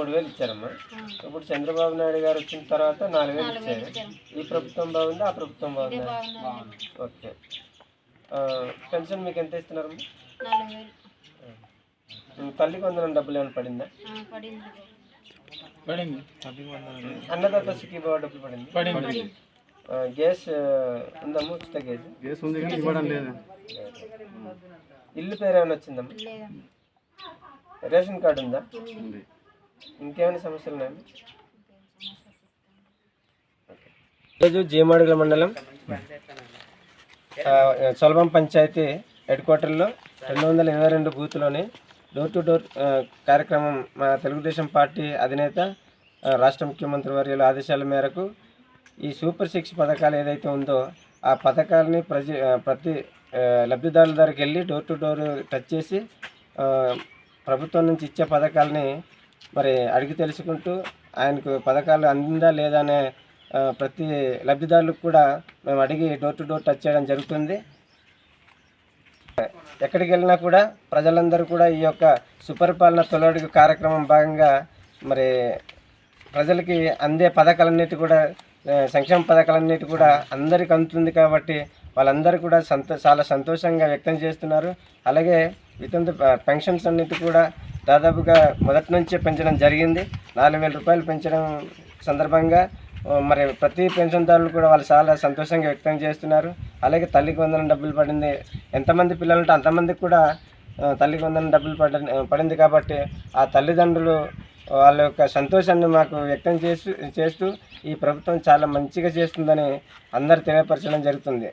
మూడు వేలు ఇచ్చారమ్మా. ఇప్పుడు చంద్రబాబు నాయుడు గారు వచ్చిన తర్వాత నాలుగు వేలు ఇచ్చారు. ఈ ప్రభుత్వం బాగుందా? ఆ ప్రభుత్వం బాగుందా? ఓకే. పెన్షన్ మీకు ఎంత ఇస్తున్నారమ్మా? తల్లికి వందనం డబ్బులు ఏమైనా పడిందా? ఆ, పడింది. పడింది. అన్నదాత సుఖీభావ డబ్బులు పడింది? గ్యాస్ ఉందమ్మా ఉచిత గ్యాస్? కేసు ఉంది కానీ ఇవ్వడం లేదు. ఇల్లు పేరు ఏమైనా వచ్చిందమ్మా? రేషన్ కార్డు ఉందా. ఉంది. ఇంకేమైనా సమస్యలు ఉన్నాయండి ఈరోజు జీమాడుగుల మండలం సులభం సొలభం పంచాయతీ హెడ్ క్వార్టర్లో రెండు వందల ఇరవై రెండు బూత్లోని డోర్ టు డోర్ కార్యక్రమం మా తెలుగుదేశం పార్టీ అధినేత రాష్ట్ర ముఖ్యమంత్రి వర్యుల ఆదేశాల మేరకు ఈ సూపర్ సిక్స్ పథకాలు ఏదైతే ఉందో ఆ పథకాలని ప్రజ ప్రతి లబ్ధిదారుల దగ్గరికి వెళ్ళి డోర్ టు డోర్ టచ్ చేసి ప్రభుత్వం నుంచి ఇచ్చే పథకాలని మరి అడిగి తెలుసుకుంటూ ఆయనకు పథకాలు అందిందా లేదా అనే ప్రతి లబ్ధిదారులకు కూడా మేము అడిగి డోర్ టు డోర్ టచ్ చేయడం జరుగుతుంది. ఎక్కడికి వెళ్ళినా కూడా ప్రజలందరూ కూడా ఈ యొక్క సుపరిపాలన తొలడుగు కార్యక్రమం భాగంగా మరి ప్రజలకి అందే పథకాలన్నిటి కూడా సంక్షేమ పథకాలన్నిటి కూడా అందరికి అందుతుంది కాబట్టి వాళ్ళందరూ కూడా సంతో చాలా సంతోషంగా వ్యక్తం చేస్తున్నారు. అలాగే వితంతు పెన్షన్స్ అన్నిటి కూడా దాదాపుగా మొదటి నుంచే పెంచడం జరిగింది. నాలుగు వేల రూపాయలు పెంచడం సందర్భంగా మరి ప్రతి పెన్షన్దారులు కూడా వాళ్ళు చాలా సంతోషంగా వ్యక్తం చేస్తున్నారు. అలాగే తల్లికి వందనం డబ్బులు పడింది. ఎంతమంది పిల్లలు ఉంటే అంతమందికి కూడా తల్లికి వందనం డబ్బులు పడ పడింది కాబట్టి ఆ తల్లిదండ్రులు వాళ్ళ యొక్క సంతోషాన్ని మాకు వ్యక్తం చేస్తూ చేస్తూ ఈ ప్రభుత్వం చాలా మంచిగా చేస్తుందని అందరు తెలియపరచడం జరుగుతుంది.